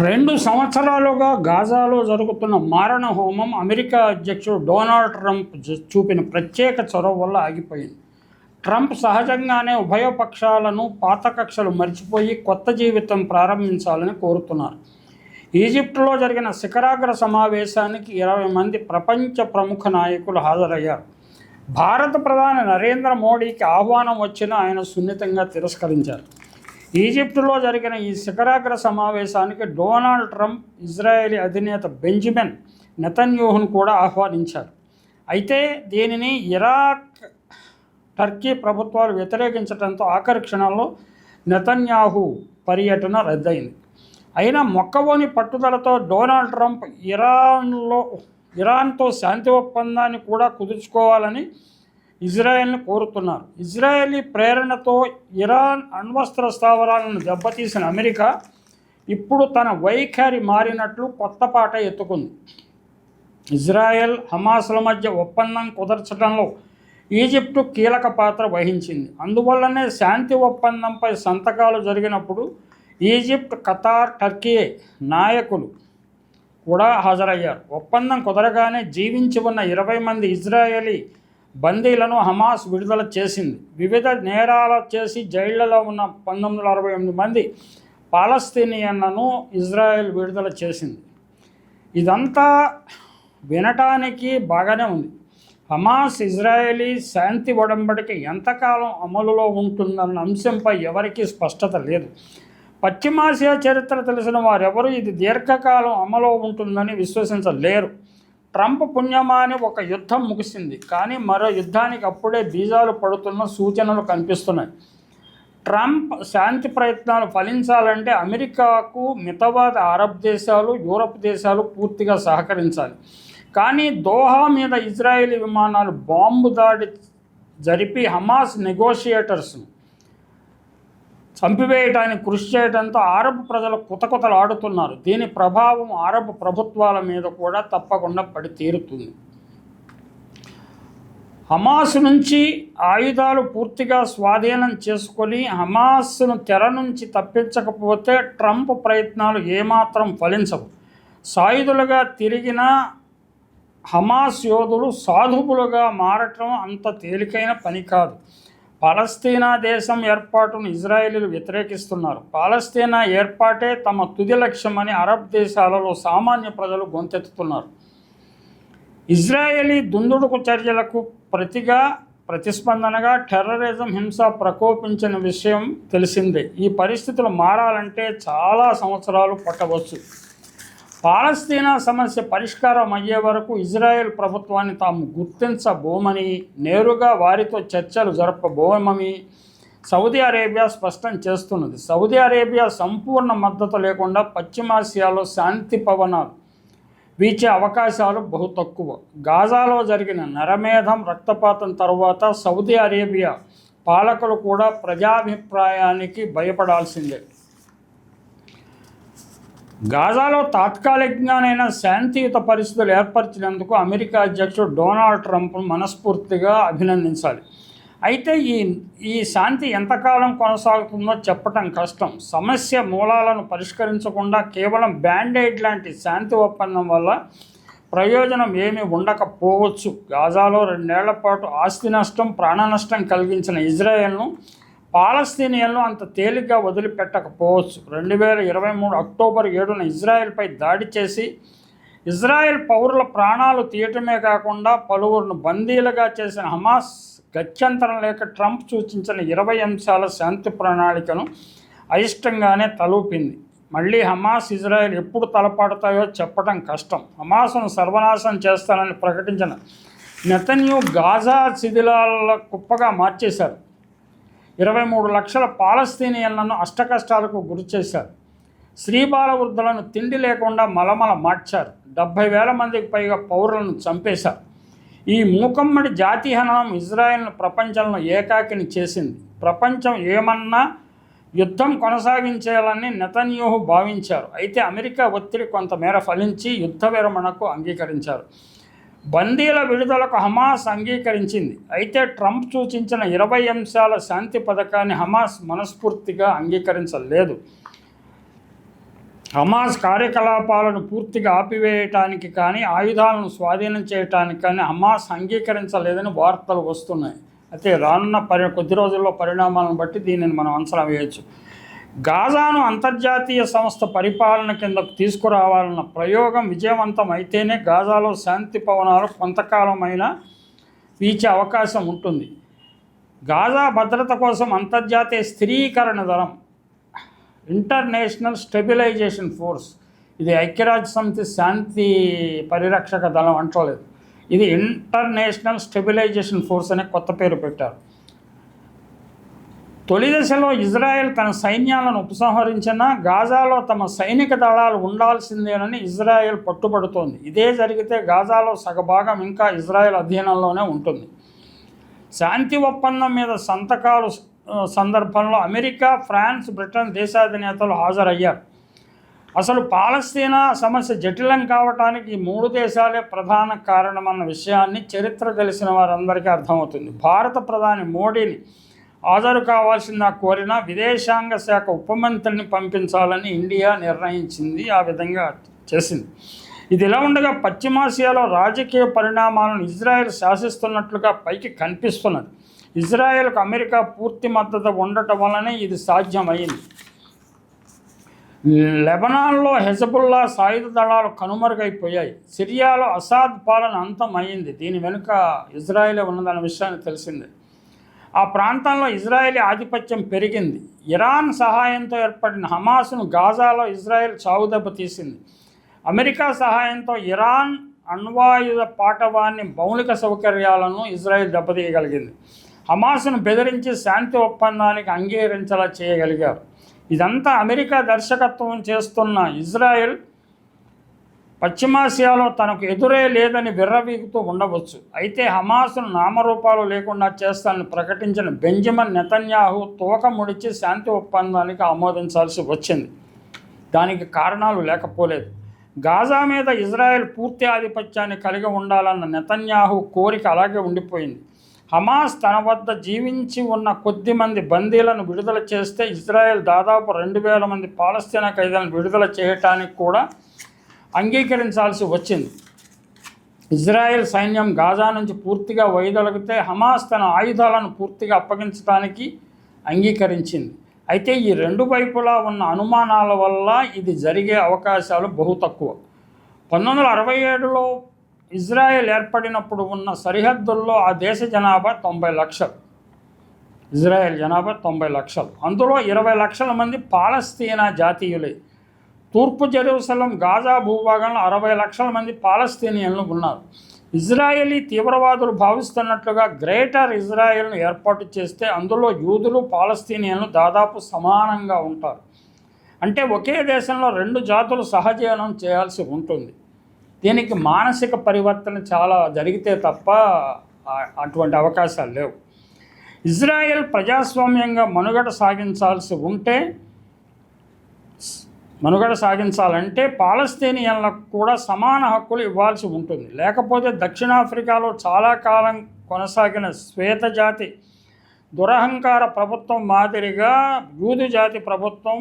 రెండు సంవత్సరాలుగా గాజాలో జరుగుతున్న మారణ హోమం అమెరికా అధ్యక్షుడు డొనాల్డ్ ట్రంప్ జ- చూపిన ప్రత్యేక చొరవ వల్ల ఆగిపోయింది. ట్రంప్ సహజంగానే ఉభయ పక్షాలను పాత కక్షలు మర్చిపోయి కొత్త జీవితం ప్రారంభించాలని కోరుతున్నారు. ఈజిప్టులో జరిగిన శిఖరాగ్ర సమావేశానికి ఇరవై మంది ప్రపంచ ప్రముఖ నాయకులు హాజరయ్యారు. భారత ప్రధాని నరేంద్ర మోడీకి ఆహ్వానం వచ్చినా ఆయన సున్నితంగా తిరస్కరించారు. ఈజిప్టులో జరిగిన ఈ శిఖరాగ్ర సమావేశానికి డొనాల్డ్ ట్రంప్ ఇజ్రాయేలీ అధినేత బెంజమిన్ నెతన్యూహును కూడా ఆహ్వానించారు. అయితే దీనిని ఇరాక్ టర్కీ ప్రభుత్వాలు వ్యతిరేకించడంతో ఆఖరి క్షణంలో నెతన్యాహు పర్యటన రద్దయింది. అయినా మొక్కవోని పట్టుదలతో డొనాల్డ్ ట్రంప్ ఇరాన్లో ఇరాన్తో శాంతి ఒప్పందాన్ని కూడా కుదుర్చుకోవాలని ఇజ్రాయెల్ని కోరుతున్నారు. ఇజ్రాయేలీ ప్రేరణతో ఇరాన్ అణ్వస్త్ర స్థావరాలను దెబ్బతీసిన అమెరికా ఇప్పుడు తన వైఖరి మారినట్లు కొత్త పాట ఎత్తుకుంది. ఇజ్రాయెల్ హమాస్ల మధ్య ఒప్పందం కుదర్చడంలో ఈజిప్టు కీలక పాత్ర వహించింది. అందువల్లనే శాంతి ఒప్పందంపై సంతకాలు జరిగినప్పుడు ఈజిప్ట్ ఖతార్ టర్కీ నాయకులు కూడా హాజరయ్యారు. ఒప్పందం కుదరగానే జీవించి ఉన్న ఇరవై మంది ఇజ్రాయేలీ బందీలను హమాస్ విడుదల చేసింది. వివిధ నేరాలు చేసి జైళ్ళలో ఉన్న పంతొమ్మిది వందల అరవై ఎనిమిది మంది పాలస్తీనియన్లను ఇజ్రాయెల్ విడుదల చేసింది. ఇదంతా వినటానికి బాగానే ఉంది. హమాస్ ఇజ్రాయేలీ శాంతి ఒడంబడిక ఎంతకాలం అమలులో ఉంటుందన్న అంశంపై ఎవరికీ స్పష్టత లేదు. పశ్చిమాసియా చరిత్ర తెలిసిన వారెవరూ ఇది దీర్ఘకాలం అమలు ఉంటుందని విశ్వసించలేరు. ట్రంప్ పుణ్యమాని ఒక యుద్ధం ముగిసింది. కానీ మరో యుద్ధానికి అప్పుడే బీజాలు పడుతున్న సూచనలు కనిపిస్తున్నాయి. ట్రంప్ శాంతి ప్రయత్నాలు ఫలించాలంటే అమెరికాకు మితవాద అరబ్ దేశాలు యూరప్ దేశాలు పూర్తిగా సహకరించాలి. కానీ దోహా మీద ఇజ్రాయేలీ విమానాలు బాంబు దాడి జరిపి హమాస్ నెగోషియేటర్స్ను చంపివేయటానికి కృషి చేయడంతో అరబ్ ప్రజలు కుతకుతలు ఆడుతున్నారు దీని ప్రభావం అరబ్ ప్రభుత్వాల మీద కూడా తప్పకుండా పడి తీరుతుంది. హమాస్ నుంచి ఆయుధాలు పూర్తిగా స్వాధీనం చేసుకొని హమాస్ను తెర నుంచి తప్పించకపోతే ట్రంప్ ప్రయత్నాలు ఏమాత్రం ఫలించవు. సాయుధులుగా తిరిగిన హమాస్ యోధులు సాధువులుగా మారటం అంత తేలికైన పని కాదు. పాలస్తీనా దేశం ఏర్పాటును ఇజ్రాయేలీలు వ్యతిరేకిస్తున్నారు. పాలస్తీనా ఏర్పాటే తమ తుది లక్ష్యమని అరబ్ దేశాలలో సామాన్య ప్రజలు గొంతెత్తుతున్నారు. ఇజ్రాయేలీ దుందుడుకు చర్యలకు ప్రతిగా ప్రతిస్పందనగా టెర్రరిజం హింస ప్రకోపించిన విషయం తెలిసిందే. ఈ పరిస్థితులు మారాలంటే చాలా సంవత్సరాలు పట్టవచ్చు. పాలస్తీనా సమస్య పరిష్కారం అయ్యే వరకు ఇజ్రాయెల్ ప్రభుత్వాన్ని తాము గుర్తించబోమని నేరుగా వారితో చర్చలు జరపబోమని సౌదీ అరేబియా స్పష్టం చేస్తున్నది. సౌదీ అరేబియా సంపూర్ణ మద్దతు లేకుండా పశ్చిమాసియాలో శాంతి పవనాలు వీచే అవకాశాలు బహు తక్కువ. గాజాలో జరిగిన నరమేధం రక్తపాతం తర్వాత సౌదీ అరేబియా పాలకులు కూడా ప్రజాభిప్రాయానికి భయపడాల్సిందే. గాజాలో తాత్కాలికంగానైనా శాంతియుత పరిస్థితులు ఏర్పరిచినందుకు అమెరికా అధ్యక్షుడు డొనాల్డ్ ట్రంప్ను మనస్ఫూర్తిగా అభినందించాలి. అయితే ఈ ఈ శాంతి ఎంతకాలం కొనసాగుతుందో చెప్పటం కష్టం. సమస్య మూలాలను పరిష్కరించకుండా కేవలం బ్యాండేడ్ లాంటి శాంతి ఒప్పందం వల్ల ప్రయోజనం ఏమీ ఉండకపోవచ్చు. గాజాలో రెండేళ్ళ పాటు ఆస్తి నష్టం ప్రాణ నష్టం కలిగించిన ఇజ్రాయెల్ను పాలస్తీనియన్లు అంత తేలిగ్గా వదిలిపెట్టకపోవచ్చు. రెండు వేల ఇరవై మూడు అక్టోబర్ ఏడున ఇజ్రాయెల్పై దాడి చేసి ఇజ్రాయెల్ పౌరుల ప్రాణాలు తీయటమే కాకుండా పలువురును బందీలుగా చేసిన హమాస్ గత్యంతరం లేక ట్రంప్ సూచించిన ఇరవై అంశాల శాంతి ప్రణాళికను అయిష్టంగానే తలూపింది. మళ్ళీ హమాస్ ఇజ్రాయెల్ ఎప్పుడు తలపడతాయో చెప్పడం కష్టం. హమాస్ను సర్వనాశనం చేస్తానని ప్రకటించిన నెతన్యూ గాజా శిథిలాల కుప్పగా మార్చేశారు. ఇరవై మూడు లక్షల పాలస్తీనియన్లను అష్టకష్టాలకు గురిచేశారు చేశారు. బాల వృద్ధులను తిండి లేకుండా మలమల మార్చారు. డెబ్భై వేల మందికి పైగా పౌరులను చంపేశారు. ఈ మూకమ్మడి జాతిహననం ఇజ్రాయెల్ను ప్రపంచంలో ఏకాకిని చేసింది. ప్రపంచం ఏమన్నా యుద్ధం కొనసాగించాలని నెతన్యూహు భావించారు. అయితే అమెరికా ఒత్తిడి కొంతమేర ఫలించి యుద్ధ విరమణకు అంగీకరించారు. బందీల విడుదలకు హమాస్ అంగీకరించింది. అయితే ట్రంప్ సూచించిన ఇరవై అంశాల శాంతి పథకాన్ని హమాస్ మనస్ఫూర్తిగా అంగీకరించలేదు. హమాస్ కార్యకలాపాలను పూర్తిగా ఆపివేయటానికి కానీ ఆయుధాలను స్వాధీనం చేయటానికి కానీ హమాస్ అంగీకరించలేదని వార్తలు వస్తున్నాయి. అయితే రానున్న పరి కొద్ది రోజుల్లో పరిణామాలను బట్టి దీనిని మనం అంచనా వేయవచ్చు గాజాను అంతర్జాతీయ సంస్థ పరిపాలన కిందకు తీసుకురావాలన్న ప్రయోగం విజయవంతం అయితేనే గాజాలో శాంతి పవనాలు కొంతకాలమైనా వీచే అవకాశం ఉంటుంది. గాజా భద్రత కోసం అంతర్జాతీయ స్థిరీకరణ దళం ఇంటర్నేషనల్ స్టెబిలైజేషన్ ఫోర్స్ ఇది ఐక్యరాజ్య సమితి శాంతి పరిరక్షక దళం అంటలేదు. ఇది ఇంటర్నేషనల్ స్టెబిలైజేషన్ ఫోర్స్ అనే కొత్త పేరు పెట్టారు. తొలి దశలో ఇజ్రాయెల్ తన సైన్యాలను ఉపసంహరించినా గాజాలో తమ సైనిక దళాలు ఉండాల్సిందేనని ఇజ్రాయెల్ పట్టుబడుతోంది. ఇదే జరిగితే గాజాలో సగభాగం ఇంకా ఇజ్రాయెల్ అధీనంలోనే ఉంటుంది. శాంతి ఒప్పందం మీద సంతకాలు సందర్భంలో అమెరికా ఫ్రాన్స్ బ్రిటన్ దేశాధినేతలు హాజరయ్యారు. అసలు పాలస్తీనా సమస్య జటిలం కావటానికి ఈ మూడు దేశాలే ప్రధాన కారణమన్న విషయాన్ని చరిత్ర తెలిసిన వారందరికీ అర్థమవుతుంది. భారత ప్రధాని మోడీని హాజరు కావాల్సిన కోరిన విదేశాంగ శాఖ ఉపమంత్రిని పంపించాలని ఇండియా నిర్ణయించింది. ఆ విధంగా చేసింది. ఇది ఇలా ఉండగా పశ్చిమాసియాలో రాజకీయ పరిణామాలను ఇజ్రాయెల్ శాసిస్తున్నట్లుగా పైకి కనిపిస్తున్నది. ఇజ్రాయెల్కు అమెరికా పూర్తి మద్దతు ఉండటం వలనే ఇది సాధ్యమైంది. లెబనాన్లో హెజబుల్లా సాయుధ దళాలు కనుమరుగైపోయాయి. సిరియాలో అసాద్ పాలన అంతం అయింది దీని వెనుక ఇజ్రాయెలే ఉన్నదన్న విషయాన్ని తెలిసిందే. ఆ ప్రాంతంలో ఇజ్రాయెలీ ఆధిపత్యం పెరిగింది. ఇరాన్ సహాయంతో ఏర్పడిన హమాస్ను గాజాలో ఇజ్రాయెల్ చావుదెబ్బ తీసింది. అమెరికా సహాయంతో ఇరాన్ అణ్వాయుధ పాటవాన్ని మౌలిక సౌకర్యాలను ఇజ్రాయెల్ దెబ్బతీయగలిగింది. హమాస్ను బెదిరించి శాంతి ఒప్పందానికి అంగీకరించేలా చేయగలిగారు. ఇదంతా అమెరికా దర్శకత్వం చేస్తున్న ఇజ్రాయెల్ పశ్చిమాసియాలో తనకు ఎదురే లేదని విర్రవీగుతూ ఉండవచ్చు. అయితే హమాస్ను నామరూపాలు లేకుండా చేస్తానని ప్రకటించిన బెంజమిన్ నెతన్యాహు తూక ముడిచి శాంతి ఒప్పందానికి ఆమోదించాల్సి వచ్చింది. దానికి కారణాలు లేకపోలేదు. గాజా మీద ఇజ్రాయెల్ పూర్తి ఆధిపత్యాన్ని కలిగి ఉండాలన్న నెతన్యాహు కోరిక అలాగే ఉండిపోయింది. హమాస్ తన వద్ద జీవించి ఉన్న కొద్ది మంది బందీలను విడుదల చేస్తే ఇజ్రాయెల్ దాదాపు రెండు వేల మంది పాలస్తీనా ఖైదీలను విడుదల చేయటానికి కూడా అంగీకరించాల్సి వచ్చింది. ఇజ్రాయెల్ సైన్యం గాజా నుంచి పూర్తిగా వైదొలగితే హమాస్ తన ఆయుధాలను పూర్తిగా అప్పగించడానికి అంగీకరించింది. అయితే ఈ రెండు వైపులా ఉన్న అనుమానాల వల్ల ఇది జరిగే అవకాశాలు బహు తక్కువ. పంతొమ్మిది వందల అరవై ఏడులో ఇజ్రాయెల్ ఏర్పడినప్పుడు ఉన్న సరిహద్దుల్లో ఆ దేశ జనాభా తొంభై లక్షలు. ఇజ్రాయెల్ జనాభా తొంభై లక్షలు. అందులో ఇరవై లక్షల మంది పాలస్తీనా జాతీయులే. తూర్పు జెరూసలం గాజా భూభాగంలో అరవై లక్షల మంది పాలస్తీనియన్లు ఉన్నారు. ఇజ్రాయేలీ తీవ్రవాదులు భావిస్తున్నట్లుగా గ్రేటర్ ఇజ్రాయెల్ను ఏర్పాటు చేస్తే అందులో యూదులు పాలస్తీనియన్లు దాదాపు సమానంగా ఉంటారు. అంటే ఒకే దేశంలో రెండు జాతులు సహజీవనం చేయాల్సి ఉంటుంది. దీనికి మానసిక పరివర్తన చాలా జరిగితే తప్ప అటువంటి అవకాశాలు లేవు. ఇజ్రాయెల్ ప్రజాస్వామ్యంగా మనుగడ సాగించాల్సి ఉంటే మనుగడ సాగించాలంటే పాలస్తీనియన్లకు కూడా సమాన హక్కులు ఇవ్వాల్సి ఉంటుంది. లేకపోతే దక్షిణాఫ్రికాలో చాలా కాలం కొనసాగిన శ్వేతజాతి దురహంకార ప్రభుత్వం మాదిరిగా యూదు జాతి ప్రభుత్వం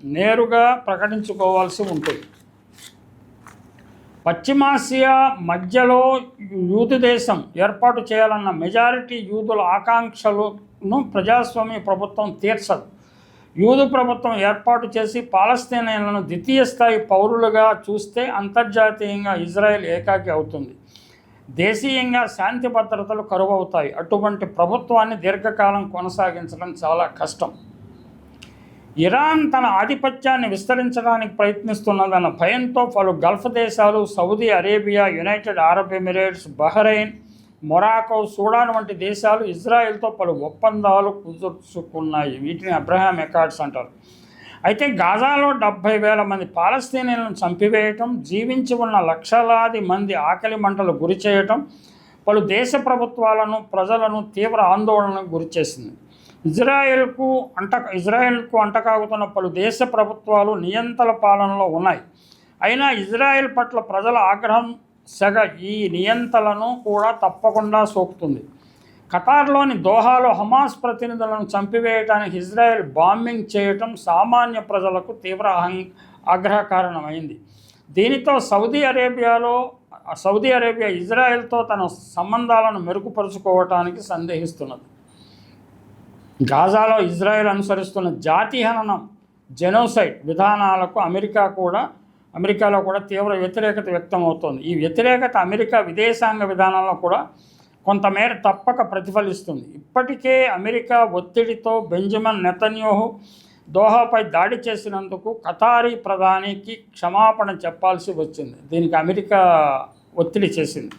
నేరుగా ప్రకటించుకోవాల్సి ఉంటుంది. పశ్చిమాసియా మధ్యలో యూదు దేశం ఏర్పాటు చేయాలన్న మెజారిటీ యూదుల ఆకాంక్షలను ప్రజాస్వామ్య ప్రభుత్వం తీర్చదు. యూదు ప్రభుత్వం ఏర్పాటు చేసి పాలస్తీనియన్లను ద్వితీయ స్థాయి పౌరులుగా చూస్తే అంతర్జాతీయంగా ఇజ్రాయెల్ ఏకాకి అవుతుంది. దేశీయంగా శాంతి భద్రతలు కరువవుతాయి. అటువంటి ప్రభుత్వాన్ని దీర్ఘకాలం కొనసాగించడం చాలా కష్టం. ఇరాన్ తన ఆధిపత్యాన్ని విస్తరించడానికి ప్రయత్నిస్తున్నదన్న భయంతో పలు గల్ఫ్ దేశాలు Saudi Arabia United Arab Emirates Bahrain Morocco Sudan వంటి దేశాలు ఇజ్రాయెల్తో పలు ఒప్పందాలు కుదుర్చుకున్నాయి. వీటిని అబ్రహాం ఎకార్డ్స్ అంటారు. అయితే గాజాలో డెబ్భై వేల మంది పాలస్తీనియన్లను చంపివేయటం జీవించి ఉన్న లక్షలాది మంది ఆకలి మంటలు గురి చేయటం పలు దేశ ప్రభుత్వాలను ప్రజలను తీవ్ర ఆందోళనకు గురిచేసింది ఇజ్రాయెల్కు అంట ఇజ్రాయెల్కు అంటకాగుతున్న పలు దేశ ప్రభుత్వాలు నియంత్రణ పాలనలో ఉన్నాయి. అయినా ఇజ్రాయెల్ పట్ల ప్రజల ఆగ్రహం సెగ ఈ నియంతలను కూడా తప్పకుండా సోకుతుంది. ఖతార్లోని దోహాలో హమాస్ ప్రతినిధులను చంపివేయడానికి ఇజ్రాయెల్ బాంబింగ్ చేయటం సామాన్య ప్రజలకు తీవ్ర అహం ఆగ్రహ కారణమైంది. దీనితో సౌదీ అరేబియాలో సౌదీ అరేబియా ఇజ్రాయెల్తో తన సంబంధాలను మెరుగుపరుచుకోవటానికి సందేహిస్తున్నది. గాజాలో ఇజ్రాయెల్ అనుసరిస్తున్న జాతిహననం జెనోసైడ్ విధానాలకు అమెరికా కూడా అమెరికాలో కూడా తీవ్ర వ్యతిరేకత వ్యక్తమవుతోంది. ఈ వ్యతిరేకత అమెరికా విదేశాంగ విధానంలో కూడా కొంతమేర తప్పక ప్రతిఫలిస్తుంది. ఇప్పటికే అమెరికా ఒత్తిడితో బెంజమిన్ నెతన్యోహు దోహాపై దాడి చేసినందుకు ఖతారీ ప్రధానికి క్షమాపణ చెప్పాల్సి వచ్చింది. దీనికి అమెరికా ఒత్తిడి చేసింది.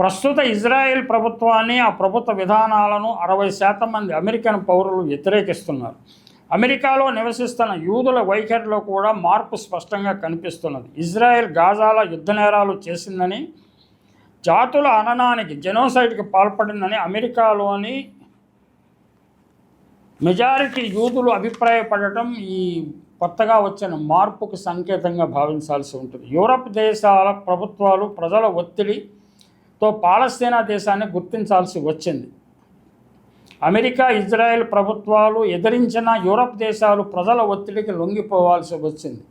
ప్రస్తుత ఇజ్రాయెల్ ప్రభుత్వాన్ని ఆ ప్రభుత్వ విధానాలను అరవై శాతం మంది అమెరికన్ పౌరులు వ్యతిరేకిస్తున్నారు. అమెరికాలో నివసిస్తున్న యూదుల వైఖరిలో కూడా మార్పు స్పష్టంగా కనిపిస్తున్నది. ఇజ్రాయెల్ గాజాల యుద్ధ నేరాలు చేసిందని జాతుల అననానికి జెనోసైడ్కి పాల్పడిందని అమెరికాలోని మెజారిటీ యూదులు అభిప్రాయపడటం ఈ కొత్తగా వచ్చిన మార్పుకు సంకేతంగా భావించాల్సి ఉంటుంది. యూరప్ దేశాల ప్రభుత్వాలు ప్రజల ఒత్తిడితో పాలస్తీనా దేశాన్ని గుర్తించాల్సి వచ్చింది. అమెరికా ఇజ్రాయెల్ ప్రభుత్వాలు ఎదిరించిన యూరప్ దేశాలు ప్రజల ఒత్తిడికి లొంగిపోవాల్సి వచ్చింది.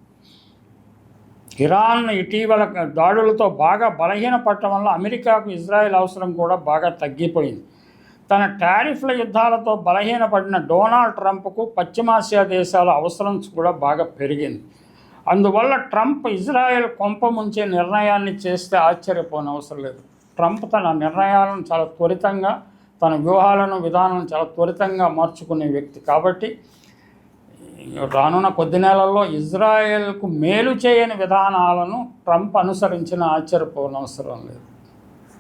ఇరాన్ ఇటీవల దాడులతో బాగా బలహీనపడటం వల్ల అమెరికాకు ఇజ్రాయెల్ అవసరం కూడా బాగా తగ్గిపోయింది. తన టారిఫ్ల యుద్ధాలతో బలహీనపడిన డొనాల్డ్ ట్రంప్కు పశ్చిమాసియా దేశాల అవసరం కూడా బాగా పెరిగింది. అందువల్ల ట్రంప్ ఇజ్రాయెల్ కొంప ముంచే నిర్ణయాన్ని చేస్తే ఆశ్చర్యపోనవసరం లేదు. ట్రంప్ తన నిర్ణయాలను చాలా త్వరితంగా తన వ్యూహాలను విధానం చాలా త్వరితంగా మార్చుకునే వ్యక్తి. కాబట్టి రానున్న కొద్ది నెలల్లో ఇజ్రాయెల్కు మేలు చేయని విధానాలను ట్రంప్ అనుసరించిన ఆశ్చర్యపోనవసరం లేదు.